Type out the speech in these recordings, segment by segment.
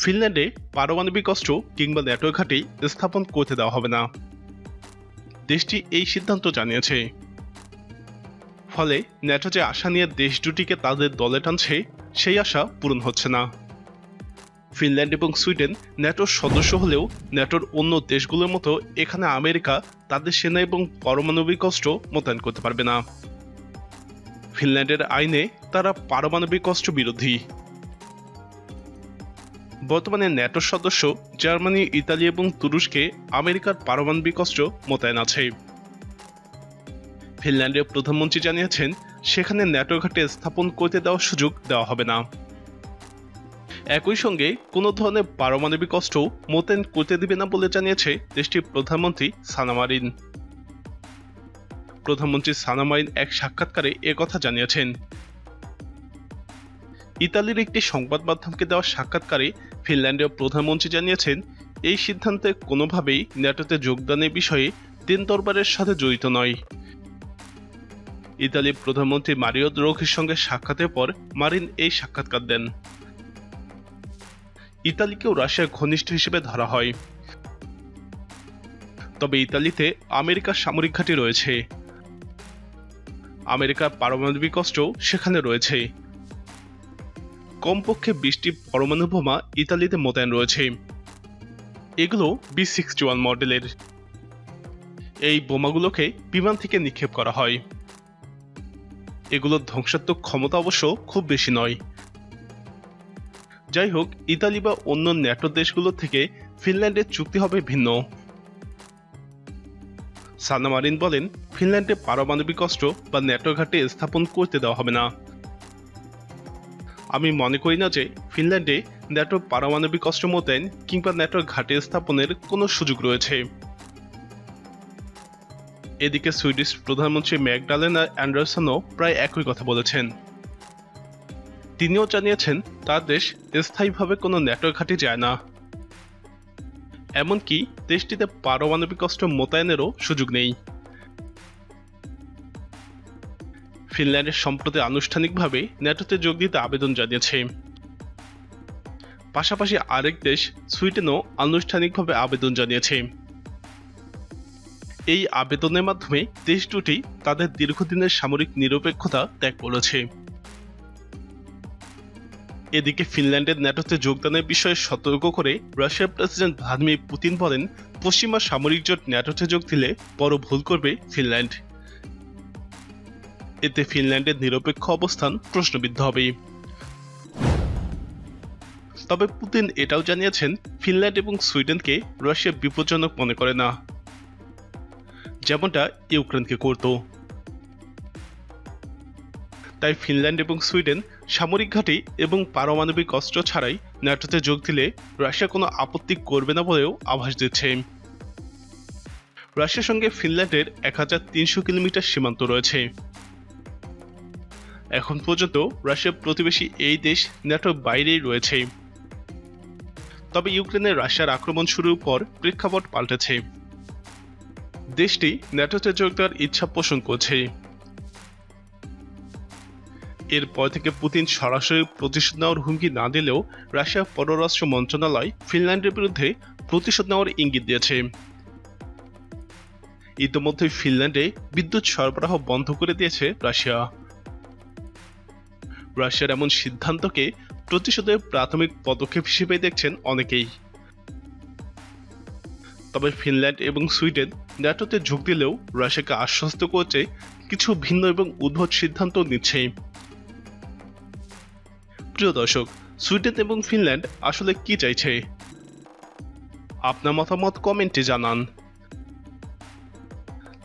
ফিনল্যান্ডে পারমাণবিক অস্ত্র কিংবা নেটওয়ার্ক ঘাঁটি স্থাপন করতে দেওয়া হবে না। দেশটি এই সিদ্ধান্ত জানিয়েছে। ফলে ন্যাটো যে আশা নিয়ে দেশ দুটিকে তাদের দলে টানছে, সেই আশা পূরণ হচ্ছে না। ফিনল্যান্ড এবং সুইডেন ন্যাটোর সদস্য হলেও ন্যাটোর অন্য দেশগুলোর মতো এখানে আমেরিকা তাদের সেনা এবং পারমাণবিক অস্ত্র মোতায়েন করতে পারবে না। ফিনল্যান্ডের আইনে তারা পারমাণবিক অস্ত্র বিরোধী। বর্তমানে ন্যাটোর সদস্য জার্মানি, ইতালি এবং তুরস্কে আমেরিকার পারমাণবিক অস্ত্র মোতায়েন আছে। ফিনল্যান্ডের প্রধানমন্ত্রী জানিয়েছেন, সেখানে ন্যাটো ঘাটে স্থাপন করতে দেওয়ার সুযোগ দেওয়া হবে না। একই সঙ্গে কোনো ধরনের পারমাণবিক অস্ত্র মোতায়েন করতে দিবে না বলে জানিয়েছে দেশটির প্রধানমন্ত্রী সানামারিন প্রধানমন্ত্রী সানামারিন এক সাক্ষাৎকারে কথা জানিয়েছেন। ইতালির একটি সংবাদ মাধ্যমকে দেওয়া সাক্ষাৎকারে ফিনল্যান্ডের প্রধানমন্ত্রী জানিয়েছেন, এই সিদ্ধান্তে কোনোভাবেই ন্যাটোতে যোগদানের বিষয়ে তিন দরবারের সাথে জড়িত নয়। ইতালির প্রধানমন্ত্রী মারিও দ্রোঘির সঙ্গে সাক্ষাতের পর মারিন এই সাক্ষাৎকার দেন। ইতালিকেও রাশিয়ার ঘনিষ্ঠ হিসেবে ধরা হয়। তবে ইতালিতে আমেরিকার সামরিক ঘাঁটি রয়েছে। আমেরিকার পারমাণবিক অস্ত্র সেখানে রয়েছে। কমপক্ষে বিশটি পরমাণু বোমা ইতালিতে মোতায়েন রয়েছে। এগুলো বি সিক্সটি ওয়ান মডেলের। এই বোমাগুলোকে বিমান থেকে নিক্ষেপ করা হয়। এগুলোর ধ্বংসাত্মক ক্ষমতা অবশ্য খুব বেশি নয়। যাই হোক, ইতালি বা অন্য ন্যাটো দেশগুলো থেকে ফিনল্যান্ডের চুক্তি হবে ভিন্ন। সানামারিন বলেন, ফিনল্যান্ডে পারমাণবিক অস্ত্র বা ন্যাটো ঘাটে স্থাপন করতে দেওয়া হবে না। আমি মনে করি না যে ফিনল্যান্ডে ন্যাটো পারমাণবিক অস্ত্র মোতায়েন কিংবা ন্যাটোর ঘাটে স্থাপনের কোনো সুযোগ রয়েছে। এদিকে সুইডিশ প্রধানমন্ত্রী ম্যাকডালেনা অ্যান্ডারসনও প্রায় একই কথা বলেছেন। তিনিও জানিয়েছেন, তার দেশ স্থায়ীভাবে কোনো নেটওয়ার্ক ঘাঁটি যায় না। এমনকি দেশটিতে পারমাণবিক অস্ত্র মোতায়েনেরও সুযোগ নেই। ফিনল্যান্ডের সম্প্রতি আনুষ্ঠানিকভাবে ন্যাটোতে যোগ দিতে আবেদন জানিয়েছে। পাশাপাশি আরেক দেশ, সুইডেনও আনুষ্ঠানিকভাবে আবেদন জানিয়েছে। এই আবেদনের মাধ্যমে দেশ দুটি তাদের দীর্ঘদিনের সামরিক নিরপেক্ষতা ত্যাগ করেছে। এদিকে ফিনল্যান্ডের ন্যাটোতে যোগদানের বিষয়ে সতর্ক করে রাশিয়ার প্রেসিডেন্ট ভ্লাদিমির পুতিন বলেন, পশ্চিমা সামরিক জোট ন্যাটোতে যোগ দিলে বড় ভুল করবে ফিনল্যান্ড। এতে ফিনল্যান্ডের নিরপেক্ষ অবস্থান প্রশ্নবিদ্ধ হবে। তবে পুতিন এটাও জানিয়েছেন, ফিনল্যান্ড এবং সুইডেনকে রাশিয়া বিপজ্জনক মনে করে না। যেমনটা ইউক্রেনকে করত। তাই ফিনল্যান্ড এবং সুইডেন সামরিক ঘাঁটি এবং পারমাণবিক অস্ত্র ছাড়াই ন্যাটোতে যোগ দিলে রাশিয়া কোনো আপত্তি করবে না বলেও আভাস দিচ্ছে। রাশিয়ার সঙ্গে ফিনল্যান্ডের এক হাজার তিনশো কিলোমিটার সীমান্ত রয়েছে। এখন পর্যন্ত রাশিয়ার প্রতিবেশী এই দেশ ন্যাটোর বাইরেই রয়েছে। তবে ইউক্রেনের রাশিয়ার আক্রমণ শুরুর পর প্রেক্ষাপট পাল্টেছে। দেশটি ন্যাটোতে যোগ দেওয়ার ইচ্ছা পোষণ করছে। এরপর থেকে পুতিন সরাসরি প্রতিশোধ নেওয়ার হুমকি না দিলেও রাশিয়ার পররাষ্ট্র মন্ত্রণালয় ফিনল্যান্ডের বিরুদ্ধে প্রতিশোধ নেওয়ার ইঙ্গিত দিয়েছে। ইতিমধ্যে ফিনল্যান্ডে বিদ্যুৎ সরবরাহ বন্ধ করে দিয়েছে রাশিয়া। রাশিয়ার এমন সিদ্ধান্তকে প্রতিশোধের প্রাথমিক পদক্ষেপ হিসেবে দেখছেন অনেকেই। তবে ফিনল্যান্ড এবং সুইডেন ন্যাটোতে যোগ দিলেও রাশিয়াকে আশ্বস্ত করছে কিছু ভিন্ন এবং উদ্ভট সিদ্ধান্ত নিচ্ছে। প্রিয় দর্শক, সুইডেন এবং ফিনল্যান্ড আসলে কি চাইছে? আপনার মতামত কমেন্টে জানান।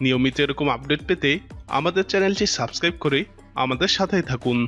নিয়মিত এরকম আপডেট পেতে আমাদের চ্যানেলটি সাবস্ক্রাইব করে আমাদের সাথেই থাকুন।